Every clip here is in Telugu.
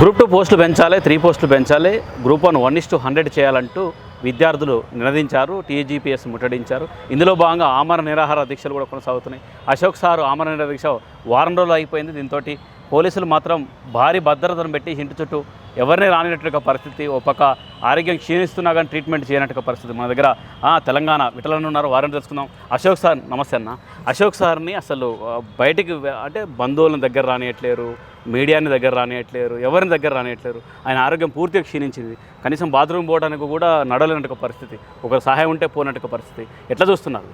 గ్రూప్ టూ పోస్టులు పెంచాలి త్రీ పోస్టులు పెంచాలి. Group one one is two hundred చేయాలంటూ విద్యార్థులు నినదించారు టీజీపీఎస్ ముట్టడించారు. ఇందులో భాగంగా ఆమరణ నిరాహార దీక్షలు కూడా కొనసాగుతున్నాయి. అశోక్ సార్ ఆమరణ నిరాహార దీక్ష వారం రోజులు అయిపోయింది దీంతో పోలీసులు మాత్రం భారీ భద్రతను పెట్టి ఇంటి చుట్టూ ఎవరిని రానినట్టుగా పరిస్థితి. ఒక్కొక్క పక్క ఆరోగ్యం క్షీణిస్తున్నా కానీ ట్రీట్మెంట్ చేయనట్టుగా పరిస్థితి మన దగ్గర. తెలంగాణ విటలను ఉన్నారు వారిని తెలుసుకుందాం. అశోక్ సార్ నమస్తే అన్న. అశోక్ సార్ని అసలు బయటికి అంటే బంధువులను దగ్గర రానియట్లేరు మీడియాని దగ్గర రానియట్లేరు ఎవరిని దగ్గర రానియట్లేరు. ఆయన ఆరోగ్యం పూర్తిగా క్షీణించింది. కనీసం బాత్రూమ్ పోవడానికి కూడా నడలేనట్టు పరిస్థితి. ఒకరు సహాయం ఉంటే పోనట్టుగా పరిస్థితి. ఎట్లా చూస్తున్నారు?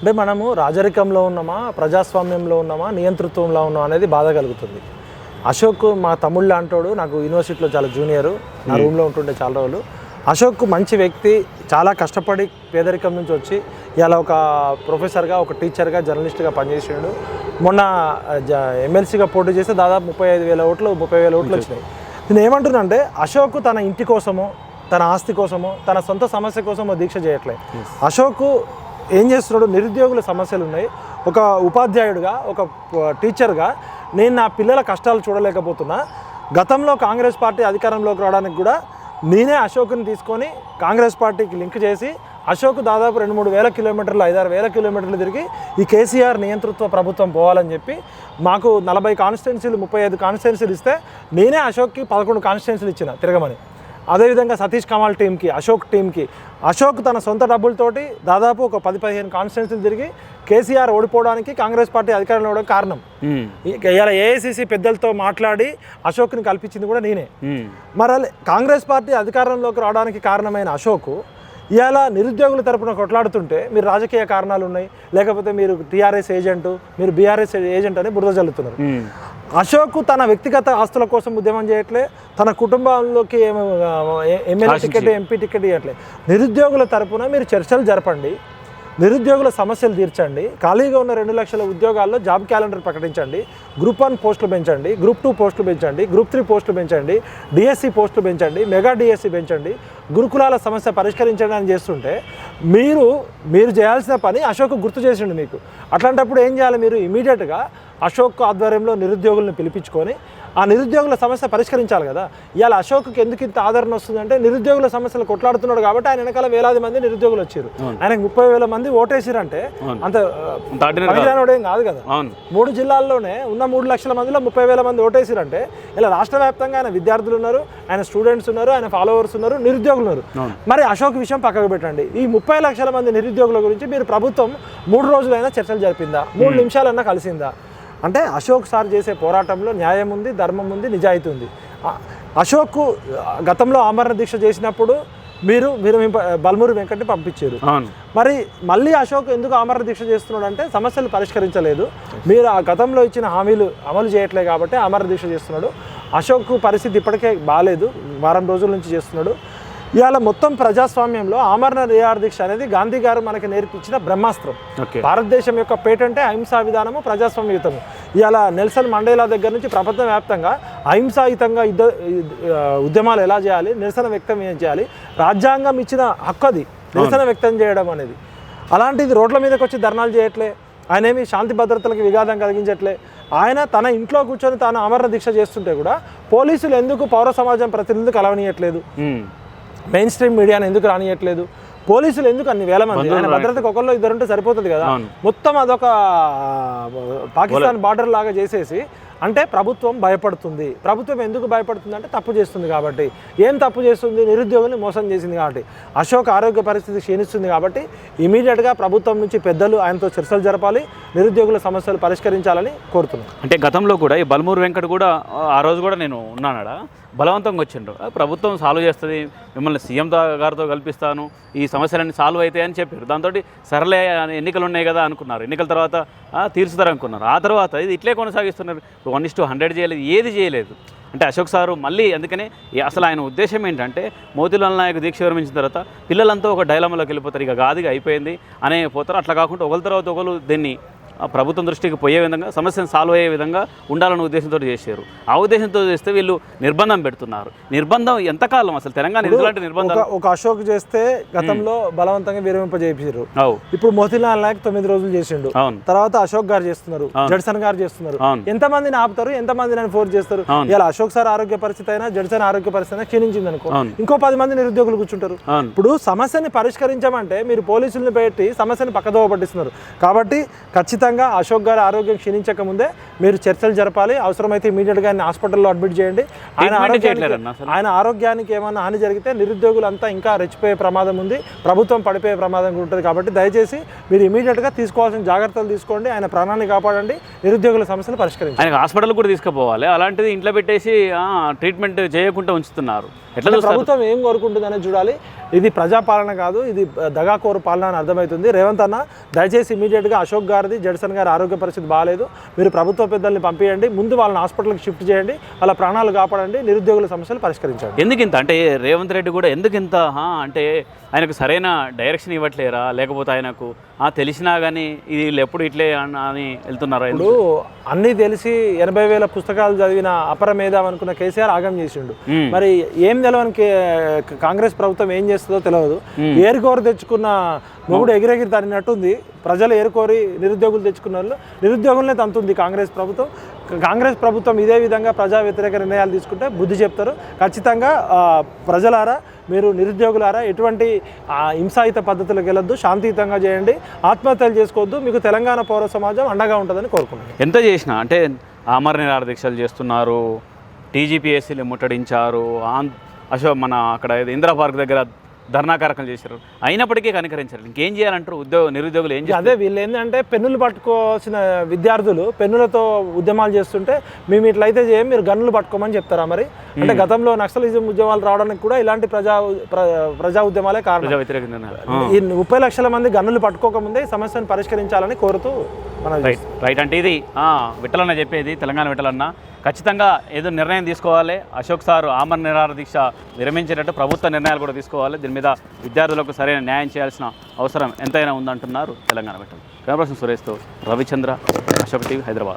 అంటే మనము రాజరికంలో ఉన్నామా ప్రజాస్వామ్యంలో ఉన్నామా నియంతృత్వంలో ఉన్నామా అనేది బాధ కలుగుతుంది. అశోక్ మా తమ్ముళ్ళు లాంటోడు నాకు యూనివర్సిటీలో చాలా జూనియరు నా రూమ్లో ఉంటుండే చాలా రోజులు. అశోక్ మంచి వ్యక్తి చాలా కష్టపడి పేదరికం నుంచి వచ్చి ఇలా ఒక ప్రొఫెసర్గా ఒక టీచర్గా జర్నలిస్ట్గా పనిచేసాడు. మొన్న జ ఎమ్మెల్సీగా పోటీ చేస్తే దాదాపు ముప్పై ఐదు వేల ఓట్లు ముప్పై వేల ఓట్లు వచ్చినాయి. నేను ఏమంటున్నా అంటే అశోక్ తన ఇంటి కోసమో తన ఆస్తి కోసమో తన సొంత సమస్య కోసమో దీక్ష చేయట్లేదు. అశోక్ ఏం చేస్తున్నాడు? నిరుద్యోగుల సమస్యలు ఉన్నాయి. ఒక ఉపాధ్యాయుడిగా ఒక టీచర్గా నేను నా పిల్లల కష్టాలు చూడలేకపోతున్నా. గతంలో కాంగ్రెస్ పార్టీ అధికారంలోకి రావడానికి కూడా నేనే అశోక్ని తీసుకొని కాంగ్రెస్ పార్టీకి లింక్ చేసి అశోక్ దాదాపు రెండు మూడు వేల కిలోమీటర్లు ఐదారు వేల కిలోమీటర్లు తిరిగి ఈ కేసీఆర్ నియంతృత్వ ప్రభుత్వం పోవాలని చెప్పి మాకు నలభై కాన్స్టిట్యున్సీలు ముప్పై ఐదు కాన్స్టిట్యున్సీలు ఇస్తే నేనే అశోక్కి పదకొండు కాన్స్టిట్యున్సీలు ఇచ్చిన తిరగమని. అదేవిధంగా సతీష్ కమాల్ టీంకి అశోక్ టీంకి అశోక్ తన సొంత డబ్బులతోటి దాదాపు ఒక పది పదిహేను కాన్స్టిట్యున్సీలు తిరిగి కేసీఆర్ ఓడిపోవడానికి కాంగ్రెస్ పార్టీ అధికారంలో ఉండడం కారణం. ఇలా ఏఐసిసి పెద్దలతో మాట్లాడి అశోక్ని కల్పించింది కూడా నేనే. మరి కాంగ్రెస్ పార్టీ అధికారంలోకి రావడానికి కారణమైన అశోక్ ఇవాళ నిరుద్యోగుల తరపున కొట్లాడుతుంటే మీరు రాజకీయ కారణాలు ఉన్నాయి. లేకపోతే మీరు టీఆర్ఎస్ ఏజెంట్ మీరు బీఆర్ఎస్ ఏజెంట్ అని బురద చల్లుతున్నారు మ్మ్. అశోక్ తన వ్యక్తిగత ఆస్తుల కోసం ఉద్యమం చేయట్లే తన కుటుంబంలోకి ఎమ్మెల్యే. టికెట్ ఎంపీ టికెట్ ఇవ్వట్లే నిరుద్యోగుల తరపున మీరు చర్చలు జరపండి నిరుద్యోగుల సమస్యలు తీర్చండి ఖాళీగా ఉన్న రెండు లక్షల ఉద్యోగాల్లో జాబ్ క్యాలెండర్ ప్రకటించండి గ్రూప్ వన్ పోస్టులు పెంచండి గ్రూప్ టూ పోస్టులు పెంచండి గ్రూప్ త్రీ పోస్టులు పెంచండి డిఎస్సి పోస్టులు పెంచండి మెగా డిఎస్సి పెంచండి గురుకులాల సమస్య పరిష్కరించండి అని చేస్తుంటే మీరు మీరు చేయాల్సిన పని అశోక్ గుర్తు చేసిండు మీకు. అట్లాంటప్పుడు ఏం చేయాలి మీరు? ఇమీడియట్గా అశోక్ ఆధ్వర్యంలో నిరుద్యోగులను పిలిపించుకొని ఆ నిరుద్యోగుల సమస్య పరిష్కరించాలి కదా. ఇవాళ అశోక్కి ఎందుకు ఇంత ఆదరణ వస్తుందంటే నిరుద్యోగుల సమస్యలు కొట్లాడుతున్నాడు కాబట్టి ఆయన వెనకాల వేలాది మంది నిరుద్యోగులు వచ్చారు. ఆయనకు ముప్పై వేల మంది ఓటేసిరంటే అంత ఏం కాదు కదా. మూడు జిల్లాల్లోనే ఉన్న మూడు లక్షల మందిలో ముప్పై వేల మంది ఓటేసిరంటే ఇలా రాష్ట్ర వ్యాప్తంగా ఆయన విద్యార్థులు ఉన్నారు ఆయన స్టూడెంట్స్ ఉన్నారు ఆయన ఫాలోవర్స్ ఉన్నారు నిరుద్యోగులు ఉన్నారు. మరి అశోక్ విషయం పక్కకు పెట్టండి. ఈ ముప్పై లక్షల మంది నిరుద్యోగుల గురించి మీరు ప్రభుత్వం మూడు రోజులైనా చర్చలు జరిపిందా? మూడు నిమిషాలన్నా కలిసిందా? అంటే అశోక్ సార్ చేసే పోరాటంలో న్యాయం ఉంది ధర్మం ఉంది నిజాయితీ ఉంది. అశోక్ గతంలో ఆమరణ దీక్ష చేసినప్పుడు మీరు మీరు బల్మూరి వెంకట్ని పంపించారు. మరి మళ్ళీ అశోక్ ఎందుకు ఆమరణ దీక్ష చేస్తున్నాడు అంటే సమస్యలు పరిష్కరించలేదు. మీరు ఆ గతంలో ఇచ్చిన హామీలు అమలు చేయట్లేదు కాబట్టి ఆమరణ దీక్ష చేస్తున్నాడు. అశోక్ పరిస్థితి ఇప్పటికే బాగాలేదు వారం రోజుల నుంచి చేస్తున్నాడు. ఇవాళ మొత్తం ప్రజాస్వామ్యంలో ఆమరణ నిరాహార దీక్ష అనేది గాంధీ గారు మనకి నేర్పించిన బ్రహ్మాస్త్రం. భారతదేశం యొక్క పేటెంటే అహింసా విధానము ప్రజాస్వామ్యయుతము ఇవాళ నెల్సన్ మండేలా దగ్గర నుంచి ప్రపంచవ్యాప్తంగా అహింసాయుతంగా యుద్ధ ఉద్యమాలు ఎలా చేయాలి నిరసన వ్యక్తం ఏం చేయాలి రాజ్యాంగం ఇచ్చిన హక్కు అది నిరసన వ్యక్తం చేయడం అనేది. అలాంటిది రోడ్ల మీదకి వచ్చి ధర్నాలు చేయట్లే ఆయన ఏమి శాంతి భద్రతలకు విఘాతం కలిగించట్లే. ఆయన తన ఇంట్లో కూర్చొని తాను ఆమరణ దీక్ష చేస్తుంటే కూడా పోలీసులు ఎందుకు పౌర సమాజం ప్రతినిధులు కలవనీయట్లేదు. మెయిన్ స్ట్రీమ్ మీడియాని ఎందుకు రానియట్లేదు? పోలీసులు ఎందుకు అన్ని వేల మంది? ఆయన భద్రతకు ఒకళ్ళు ఇద్దరు ఉంటే సరిపోతుంది కదా. మొత్తం అదొక పాకిస్తాన్ బార్డర్ లాగా చేసేసి అంటే ప్రభుత్వం భయపడుతుంది. ప్రభుత్వం ఎందుకు భయపడుతుంది అంటే తప్పు చేస్తుంది కాబట్టి. ఏం తప్పు చేస్తుంది? నిరుద్యోగుల్ని మోసం చేసింది కాబట్టి. అశోక్ ఆరోగ్య పరిస్థితి క్షీణిస్తుంది కాబట్టి ఇమీడియట్గా ప్రభుత్వం నుంచి పెద్దలు ఆయనతో చర్చలు జరపాలి. నిరుద్యోగుల సమస్యలు పరిష్కరించాలని కోరుతున్నాను అంటే గతంలో కూడా ఈ బల్మూరు వెంకట కూడా ఆ, రోజు కూడా నేను ఉన్నానడా. బలవంతంగా వచ్చిండ్రు ప్రభుత్వం సాల్వ్ చేస్తుంది. మిమ్మల్ని సీఎం గారితో కల్పిస్తాను. ఈ సమస్యలన్నీ సాల్వ్ అవుతాయని చెప్పారు. దాంతో సరలే ఎన్నికలు ఉన్నాయి కదా అనుకున్నారు. ఎన్నికల తర్వాత ఆ, తీర్చుతారు అనుకున్నారు ఆ తర్వాత ఇది ఇట్లే కొనసాగిస్తున్నారు. వన్ ఇస్ టు హండ్రెడ్ చేయలేదు ఏది చేయలేదు. అంటే అశోక్ సారు మళ్ళీ అందుకనే అసలు ఆయన ఉద్దేశం ఏంటంటే మోతిలాల్ నాయక్ దీక్ష విరమించిన తర్వాత పిల్లలంతా ఒక డైలమాలోకి వెళ్ళిపోతారు. ఇక గాదిగా అయిపోయింది అనే పోతారు. అట్లా కాకుండా ఒకరి తర్వాత ఒకరు దీన్ని ప్రభుత్వం దృష్టికి పోయే విధంగా సమస్యను సాల్వ్ అయ్యే విధంగా ఉండాలనే ఉద్దేశంతో చేశారు. ఆ ఉద్దేశంతో చేస్తే వీళ్ళు నిర్బంధం పెడుతున్నారు. నిర్బంధం ఎంతకాలం అసలు? తెలంగాణ ఇలాంటి నిర్బంధం ఒక అశోక్ చేస్తే గతంలో బలవంతంగా విరమింపజేపించారు అవు. ఇప్పుడు మోతీలాల్ నాయక్ తొమ్మిది రోజులు చేసిండు. తర్వాత అశోక్ గారు చేస్తున్నారు. జడ్సన్ గారు చేస్తున్నారు. ఎంత మందిని ఆపుతారు? ఎంత మందిని ఫోర్స్ చేస్తారు. ఇలా అశోక్ సార్ ఆరోగ్య పరిస్థితి అయినా జడ్సన్ ఆరోగ్య పరిస్థితి అయినా క్షీణించింది అనుకో. ఇంకో పది మంది నిరుద్యోగులు కూర్చుంటారు. ఇప్పుడు సమస్యని పరిష్కరించమంటే మీరు పోలీసులను పెట్టి సమస్యని పక్కదోవ పట్టిస్తున్నారు. కాబట్టి ఖచ్చితంగా అశోక్ గారి ఆరోగ్యం క్షీణించక ముందే మీరు చర్చలు జరపాలి. అవసరమైతే ఇమీడియట్గా ఆయన హాస్పిటల్లో అడ్మిట్ చేయండి. ఆయన. ఆయన ఆరోగ్యానికి ఏమైనా హాని జరిగితే నిరుద్యోగులంతా ఇంకా రెచ్చిపోయే ప్రమాదం ఉంది. ప్రభుత్వం పడిపోయే ప్రమాదం కూడా ఉంటుంది కాబట్టి దయచేసి మీరు ఇమీడియట్గా తీసుకోవాల్సిన జాగ్రత్తలు తీసుకోండి. ఆయన ప్రాణాన్ని కాపాడండి. నిరుద్యోగుల సమస్యలు పరిష్కరించండి. ఆయనకు హాస్పిటల్ కూడా తీసుకుపోవాలి. అలాంటిది ఇంట్లో పెట్టేసి ట్రీట్మెంట్ చేయకుండా ఉంచుతున్నారు. ఎట్లా ప్రభుత్వం ఏం కోరుకుంటుంది అనేది చూడాలి. ఇది ప్రజాపాలన కాదు ఇది దగాకోరు పాలన అని అర్థమవుతుంది. రేవంత్ అన్న దయచేసి ఇమీడియట్గా అశోక్ గారిది జడ్సన్ గారి ఆరోగ్య పరిస్థితి బాగాలేదు. మీరు ప్రభుత్వ పెద్దల్ని పంపించండి ముందు వాళ్ళని హాస్పిటల్కి షిఫ్ట్ చేయండి. వాళ్ళ ప్రాణాలు కాపాడండి. నిరుద్యోగుల సమస్యలు పరిష్కరించండి. ఎందుకు ఇంత? అంటే రేవంత్ రెడ్డి కూడా ఎందుకు ఇంత అంటే ఆయనకు సరైన డైరెక్షన్ ఇవ్వట్లేరా? లేకపోతే ఆయనకు ఆ, తెలిసినా కానీ ఇది ఎప్పుడు ఇట్లే అన్- వెళ్తున్నారా ఇప్పుడు అన్నీ తెలిసి ఎనభై వేల పుస్తకాలు చదివిన అపర మేధావి అనుకున్న కేసీఆర్ ఆగం చేసిండు. మరి ఏం తెలవని కాంగ్రెస్ ప్రభుత్వం ఏం చేస్తుందో తెలియదు ఏరుకోరు తెచ్చుకున్న మొగుడు ఎగిరెగిరి తరినట్టుంది ప్రజలు ఏరుకోరి నిరుద్యోగులు తెచ్చుకున్న వాళ్ళు నిరుద్యోగులనే తంతుంది కాంగ్రెస్ ప్రభుత్వం. కాంగ్రెస్ ప్రభుత్వం ఇదే విధంగా ప్రజా వ్యతిరేక నిర్ణయాలు తీసుకుంటే బుద్ధి చెప్తారు. ఖచ్చితంగా ప్రజలారా మీరు నిరుద్యోగులారా ఎటువంటి హింసాయుత పద్ధతులకు వెళ్ళొద్దు. శాంతియుతంగా చేయండి. ఆత్మహత్యలు చేసుకోవద్దు. మీకు తెలంగాణ పౌర సమాజం అండగా ఉంటుందని కోరుకున్నాను ఎంత చేసినా అంటే ఆమర నిరాహార దీక్షలు చేస్తున్నారు. టీజీపీఎస్సీలు ముట్టడించారు. అశోక్ మన అక్కడ ఏదో ఇందిరా పార్క్ దగ్గర ధర్నా కార్యక్రమం చేశారు. అయినప్పటికీ కనికరించారు ఇంకేం చేయాలంటారు? ఉద్యోగ నిరుద్యోగులు ఏం చేస్తారు అదే వీళ్ళు ఏంటంటే పెన్నులు పట్టుకోవాల్సిన విద్యార్థులు పెన్నులతో ఉద్యమాలు చేస్తుంటే మేము ఇట్లయితే చేయం మీరు గన్నులు పట్టుకోమని చెప్తారా మరి? అంటే గతంలో నక్సలిజం ఉద్యమాలు రావడానికి కూడా ఇలాంటి ప్రజా ప్ర- ప్రజా ఉద్యమాలే కారణం. ప్రజా వ్యతిరేక నిర్ణయాలు. ఈ ముప్పై లక్షల మంది గన్నులు పట్టుకోకముందే సమస్యను పరిష్కరించాలని కోరుతూ మనం రైట్ రైట్ అంటే ఇది ఆ, విఠలన్న చెప్పేది తెలంగాణ విఠలన్న. ఖచ్చితంగా ఏదో నిర్ణయం తీసుకోవాలి. అశోక్ సార్ ఆమర నిరాహార దీక్ష విరమించేటట్టు ప్రభుత్వ నిర్ణయాలు కూడా తీసుకోవాలి. దీని మీద విద్యార్థులకు సరైన న్యాయం చేయాల్సిన అవసరం ఎంతైనా ఉందంటున్నారు తెలంగాణ విఠల్ కెమెరా పర్సన్ సురేష్తో రవిచంద్ర అశోక్ టీవీ హైదరాబాద్.